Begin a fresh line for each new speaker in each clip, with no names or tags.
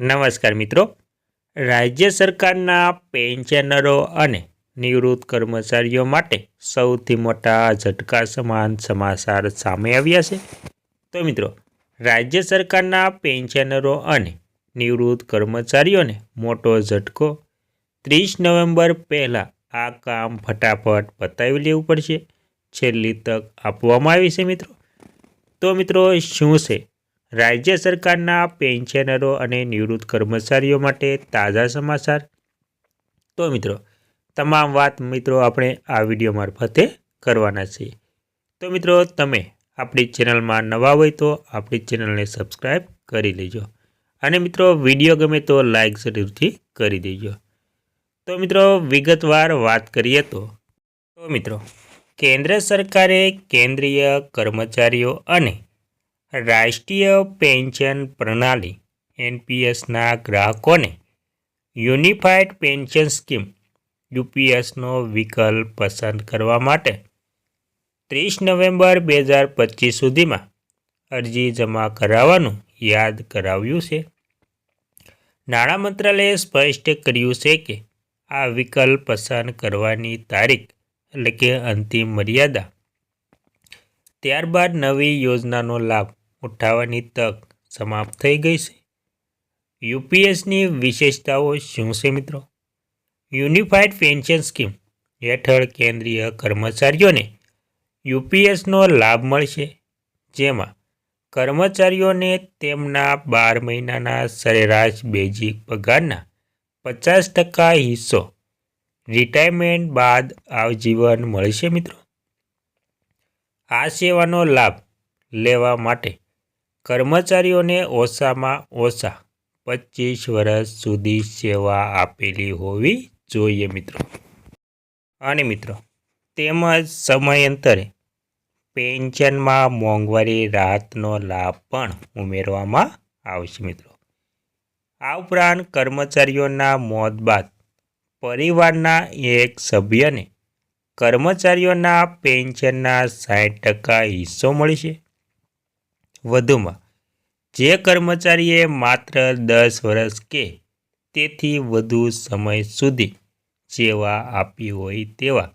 નમસ્કાર મિત્રો. રાજ્ય સરકારના પેન્શનરો અને નિવૃત્ત કર્મચારીઓ માટે સૌથી મોટા ઝટકા સમાન સમાચાર સામે આવ્યા છે. તો મિત્રો, રાજ્ય સરકારના પેન્શનરો અને નિવૃત્ત કર્મચારીઓને મોટો ઝટકો ત્રીસ નવેમ્બર પહેલાં આ કામ ફટાફટ પતાવી લેવું પડશે. છેલ્લી તક આપવામાં આવી છે મિત્રો. તો મિત્રો, શું છે રાજ્ય સરકારના પેન્શનરો અને નિવૃત્ત કર્મચારીઓ માટે તાજા સમાચાર. તો મિત્રો, તમામ વાત મિત્રો આપણે આ વીડિયો મારફતે કરવાના છીએ. તો મિત્રો, તમે આપણી ચેનલમાં નવા હોય તો આપણી ચેનલને સબસ્ક્રાઈબ કરી લેજો. અને મિત્રો, વીડિયો ગમે તો લાઈક જરૂરથી કરી દેજો. તો મિત્રો, વિગતવાર વાત કરીએ તો તો મિત્રો, કેન્દ્ર સરકારે કેન્દ્રીય કર્મચારીઓ અને રાષ્ટ્રીય પેન્શન પ્રણાલી એનપીએસના ગ્રાહકોને યુનિફાઈડ પેન્શન સ્કીમ, યુપીએસનો વિકલ્પ પસંદ કરવા માટે ત્રીસ નવેમ્બર બે હજાર પચીસ સુધીમાં અરજી જમા કરાવવાનું યાદ કરાવ્યું છે. નાણાં મંત્રાલયે સ્પષ્ટ કર્યું છે કે આ વિકલ્પ પસંદ કરવાની તારીખ, એટલે કે અંતિમ મર્યાદા, ત્યારબાદ નવી યોજનાનો લાભ ઉઠાવવાની તક સમાપ્ત થઈ ગઈ છે. યુપીએસની વિશેષતાઓ શું છે મિત્રો? યુનિફાઈડ પેન્શન સ્કીમ હેઠળ કેન્દ્રીય કર્મચારીઓને યુપીએસનો લાભ મળશે, જેમાં કર્મચારીઓને તેમના બાર મહિનાના સરેરાશ બેઝિક પગારના પચાસ ટકા હિસ્સો રિટાયરમેન્ટ બાદ આવજીવન મળશે મિત્રો. આ સેવાનો લાભ લેવા માટે કર્મચારીઓને ઓછામાં ઓછા પચીસ વર્ષ સુધી સેવા આપેલી હોવી જોઈએ મિત્રો. અને મિત્રો, તેમજ સમયાંતરે પેન્શનમાં મોંઘવારી રાહતનો લાભ પણ ઉમેરવામાં આવશે મિત્રો. આ ઉપરાંત કર્મચારીઓના મોત બાદ પરિવારના એક સભ્યને કર્મચારીઓના પેન્શનના સાઠ ટકા હિસ્સો મળશે. વધુમાં, જે કર્મચારીએ માત્ર દસ વર્ષ કે તેથી વધુ સમય સુધી સેવા આપી હોય તેવા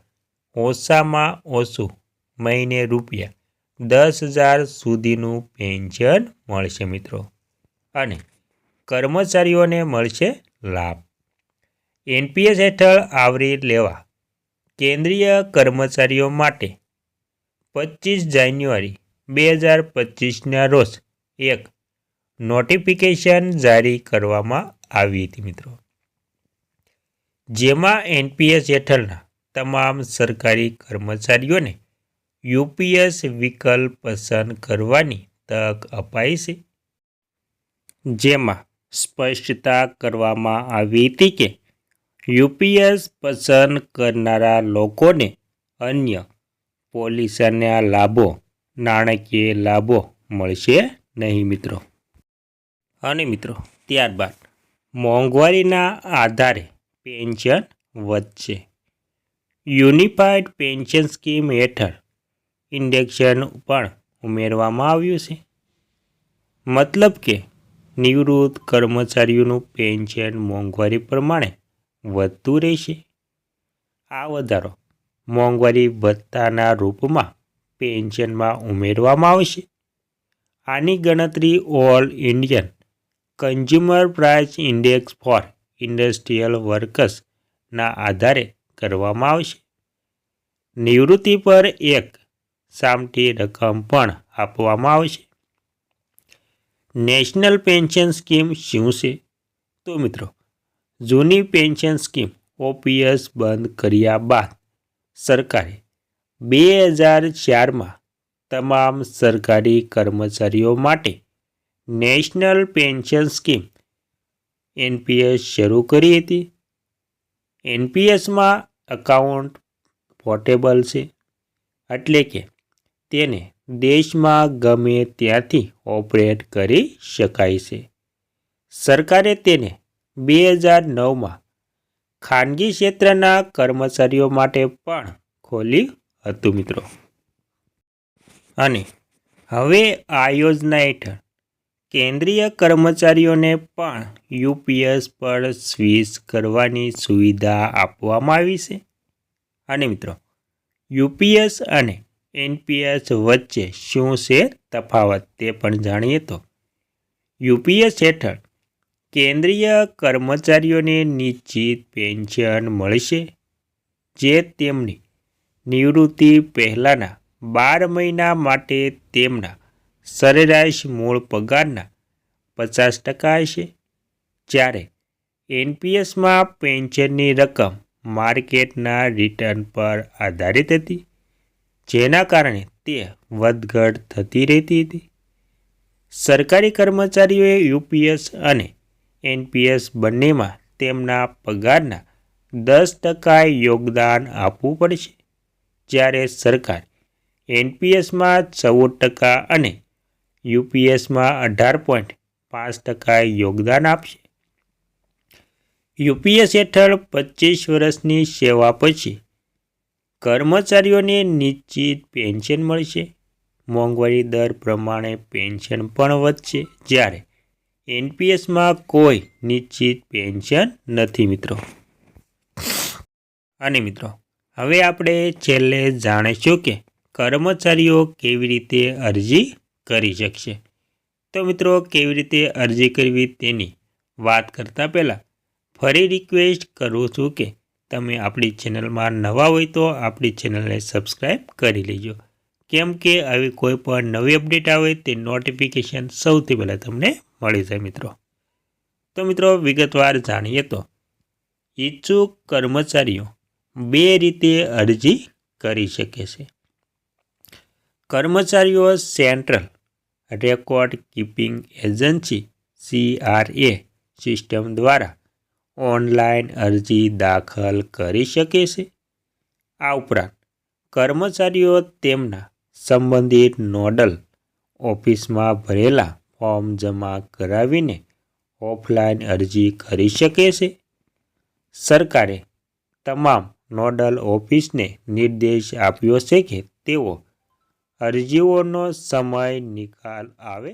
ઓછામાં ઓછું મહિને રૂપિયા દસ હજાર સુધીનું પેન્શન મળશે મિત્રો. અને કર્મચારીઓને મળશે લાભ. એનપીએસ હેઠળ આવરી લેવા કેન્દ્રીય કર્મચારીઓ માટે પચીસ જાન્યુઆરી બે હજાર પચીસના રોજ એક નોટિફિકેશન જારી કરવામાં આવી હતી મિત્રો. જેમાં એનપીએસ હેઠળના તમામ સરકારી કર્મચારીઓને યુપીએસ વિકલ્પ પસંદ કરવાની તક અપાઈ છે. જેમાં સ્પષ્ટતા કરવામાં આવી હતી કે યુપીએસ પસંદ કરનારા લોકોને અન્ય પોલિસીના લાભો નાણાકીય લાભો મળશે નહીં મિત્રો. અને મિત્રો, ત્યારબાદ મોંઘવારીના આધારે પેન્શન વધશે. યુનિફાઈડ પેન્શન સ્કીમ હેઠળ ઇન્ડેક્શન પણ ઉમેરવામાં આવ્યું છે. મતલબ કે નિવૃત્ત કર્મચારીઓનું પેન્શન મોંઘવારી પ્રમાણે વધતું રહેશે. આ વધારો મોંઘવારી ભથ્થાના રૂપમાં પેન્શનમાં ઉમેરવામાં આવશે. આની ગણતરી all Indian consumer price index for industrial વર્કર્સના આધારે કરવામાં આવશે. નિવૃત્તિ પર એક સામટી રકમ પણ આપવામાં આવશે. નેશનલ પેન્શન સ્કીમ શું છે? તો મિત્રો, જૂની પેન્શન સ્કીમ ઓપીએસ બંધ કર્યા બાદ સરકારે બે હજાર ચારમાં તમામ સરકારી કર્મચારીઓ માટે નેશનલ પેન્શન સ્કીમ એનપીએસ શરૂ કરી હતી. એનપીએસમાં અકાઉન્ટ પોર્ટેબલ છે એટલે કે તેને દેશમાં ગમે ત્યાંથી ઓપરેટ કરી શકાય છે. સરકારે તેને બે હજાર નવમાં ખાનગી ક્ષેત્રના કર્મચારીઓ માટે પણ ખોલ્યું હતું મિત્રો. અને હવે આ યોજના હેઠળ કેન્દ્રીય કર્મચારીઓને પણ યુપીએસ પર સ્વિચ કરવાની સુવિધા આપવામાં આવી છે. અને મિત્રો, યુપીએસ અને એનપીએસ વચ્ચે શું છે તફાવત તે પણ જાણીએ તો યુપીએસ હેઠળ કેન્દ્રીય કર્મચારીઓને નિશ્ચિત પેન્શન મળશે, જે તેમની નિવૃત્તિ પહેલાંના બાર મહિના માટે તેમના સરેરાશ મૂળ પગારના પચાસ ટકા હશે. જ્યારે એનપીએસમાં પેન્શનની રકમ માર્કેટના રિટર્ન પર આધારિત હતી, જેના કારણે તે વધઘટ થતી રહેતી હતી. સરકારી કર્મચારીઓએ યુપીએસ અને એનપીએસ બંનેમાં તેમના પગારના દસ ટકા યોગદાન આપવું પડશે. જ્યારે સરકાર એનપીએસમાં ચૌદ ટકા અને યુપીએસમાં અઢાર પોઈન્ટ પાંચ ટકા યોગદાન આપશે. યુપીએસ હેઠળ પચીસ વર્ષની સેવા પછી કર્મચારીઓને નિશ્ચિત પેન્શન મળશે. મોંઘવારી દર પ્રમાણે પેન્શન પણ વધશે. જ્યારે એનપીએસમાં કોઈ નિશ્ચિત પેન્શન નથી મિત્રો. અને મિત્રો હવે આપણે છેલ્લે જાણીશું કે કર્મચારીઓ કેવી રીતે અરજી કરી શકશે. તો મિત્રો, કેવી રીતે અરજી કરવી તેની વાત કરતાં પહેલાં ફરી રિક્વેસ્ટ કરું છું કે તમે આપણી ચેનલમાં નવા હોય તો આપણી ચેનલને સબસ્ક્રાઈબ કરી લેજો. કેમ કે આવી કોઈ પણ નવી અપડેટ આવે તે નોટિફિકેશન સૌથી પહેલાં તમને મળી જાય મિત્રો. તો મિત્રો, વિગતવાર જાણીએ તો ઈચ્છુક કર્મચારીઓ બે રીતે અરજી કરી શકે છે. કર્મચારીઓ central record keeping agency CRA system દ્વારા ઓનલાઈન અરજી દાખલ કરી શકે છે. આ ઉપરાંત કર્મચારીઓ તેમના સંબંધિત નોડલ ઓફિસમાં ભરેલા ફોર્મ જમા કરાવીને ઓફલાઈન અરજી કરી શકે છે. સરકારે તમામ નોડલ ઓફિસને નિર્દેશ આપ્યો છે કે તેઓ અરજીઓનો સમય નિકાલ આવે